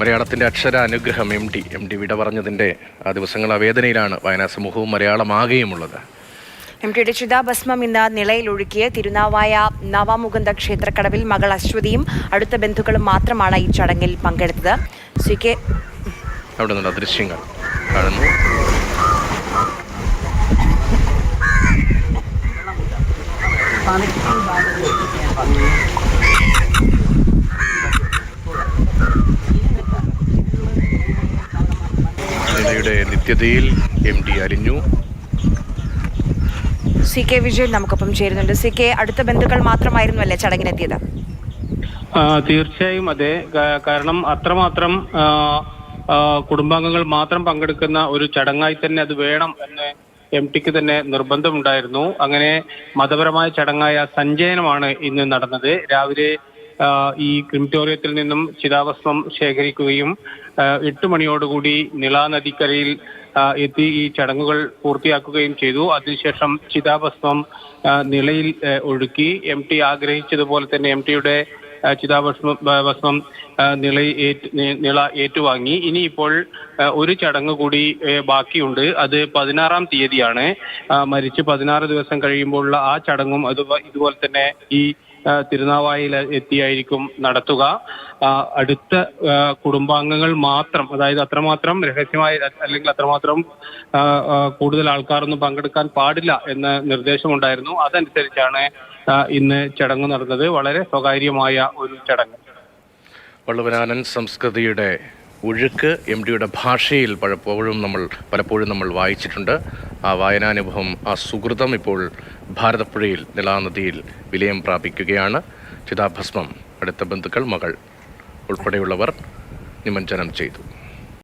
മലയാളത്തിന്റെ അക്ഷര അനുഗ്രഹം എം ഡി. എം ഡി വിട പറഞ്ഞതിന്റെ ആ ദിവസങ്ങൾ ആ വേദനയിലാണ് വായനാ സമൂഹവും മലയാളമാകെയുമുള്ളത്. എം ടിയുടെ ചിതാഭസ്മം ഇന്ന് നിലയിലൊഴുക്കിയ ഒഴുക്കിയ തിരുനാവായ നവാമുകുന്ദ ക്ഷേത്രക്കടവിൽ മകൾ അശ്വതിയും അടുത്ത ബന്ധുക്കളും മാത്രമാണ് ഈ ചടങ്ങിൽ പങ്കെടുത്തത്. സി കെ അവിടെ നിന്നുള്ള ദൃശ്യങ്ങൾ കാണുന്നു. നിലയുടെ നിത്യതയിൽ എം ടി അലിഞ്ഞു. സി കെ വിജയൻ നമുക്കൊപ്പം ചേരുന്നുണ്ട്. സി കെ അടുത്ത ബന്ധുക്കൾ മാത്രമായിരുന്നു അല്ലേ ചടങ്ങിനെത്തിയത്? ആ, തീർച്ചയായും അതെ. കാരണം അത്രമാത്രം കുടുംബാംഗങ്ങൾ മാത്രം പങ്കെടുക്കുന്ന ഒരു ചടങ്ങായി തന്നെ അത് വേണം എന്ന് എം ടിക്ക് തന്നെ നിർബന്ധമുണ്ടായിരുന്നു. അങ്ങനെ മതപരമായ ചടങ്ങായ സഞ്ചയനമാണ് ഇന്ന് നടന്നത്. രാവിലെ ഈ ക്രിമിറ്റോറിയത്തിൽ നിന്നും ചിതാഭസ്മം ശേഖരിക്കുകയും എട്ട് മണിയോടുകൂടി നിള നദിക്കരയിൽ എത്തി ഈ ചടങ്ങുകൾ പൂർത്തിയാക്കുകയും ചെയ്തു. അതിനുശേഷം ചിതാഭസ്മം നിലയിൽ ഒഴുക്കി എം ടി ആഗ്രഹിച്ചതുപോലെ തന്നെ എം ടിയുടെ ചിതാഭസ്മം നിള നിള ഏറ്റുവാങ്ങി. ഇനിയിപ്പോൾ ഒരു ചടങ്ങ് കൂടി ബാക്കിയുണ്ട്. അത് പതിനാറാം തീയതിയാണ്. മരിച്ച് പതിനാറ് ദിവസം കഴിയുമ്പോഴുള്ള ആ ചടങ്ങും അത് ഇതുപോലെ തന്നെ ഈ തിരുനാവായിൽ എത്തിയായിരിക്കും നടത്തുക. അടുത്ത കുടുംബാംഗങ്ങൾ മാത്രം അതായത് അത്രമാത്രം രഹസ്യമായി അല്ലെങ്കിൽ അത്രമാത്രം കൂടുതൽ ആൾക്കാരൊന്നും പങ്കെടുക്കാൻ പാടില്ല എന്ന നിർദ്ദേശമുണ്ടായിരുന്നു. അതനുസരിച്ചാണ് ഇന്ന് ചടങ്ങ് നടന്നത്. വളരെ സ്വകാര്യമായ ഒരു ചടങ്ങ്. വള്ളുവനാനൻ സംസ്കൃതിയുടെ ഒഴുക്ക് എം ഡിയുടെ ഭാഷയിൽ പലപ്പോഴും നമ്മൾ പലപ്പോഴും നമ്മൾ വായിച്ചിട്ടുണ്ട്. ആ വായനാനുഭവം ആ സുഹൃതം ഇപ്പോൾ ഭാരതപ്പുഴയിൽ നിലാനദിയിൽ വിലയം പ്രാപിക്കുകയാണ്. ചിതാഭസ്മം അടുത്ത ബന്ധുക്കൾ മകൾ ഉൾപ്പെടെയുള്ളവർ നിമഞ്ജനം ചെയ്തു.